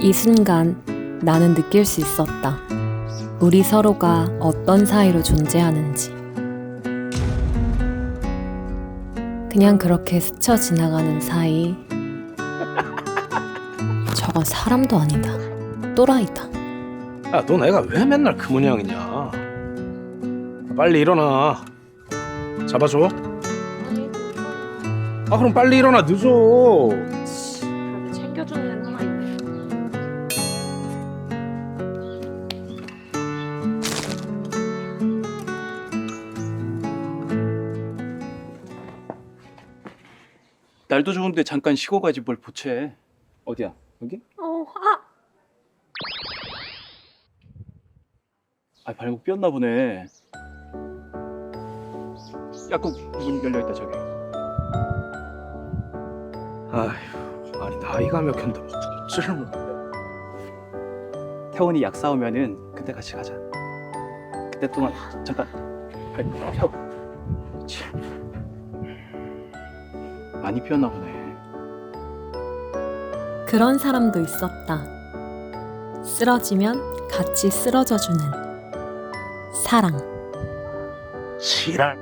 이 순간 나는 느낄 수 있었다. 우리 서로가 어떤 사이로 존재하는지. 그냥 그렇게 스쳐 지나가는 사이. 저건 사람도 아니다. 또라이다. 야, 너 내가 왜 맨날 그 모양이냐? 빨리 일어나. 잡아줘. 아, 그럼 빨리 일어나. 늦어. 챙겨주는 애가 날도 좋은데 잠깐 쉬고 가지 뭘 보채. 어디야? 여기? 어, 아! 아 발목 삐었나 보네. 야구 문 열려 있다 저기. 아휴, 아니 나이가 몇 갠데 뭐 어찌를 못. 태원이 약 사오면은 그때 같이 가자. 그때 동안 잠깐 발 펴. 그렇지. 많이 삐었나 보네. 그런 사람도 있었다. 쓰러지면 같이 쓰러져 주는 사랑. 지랄.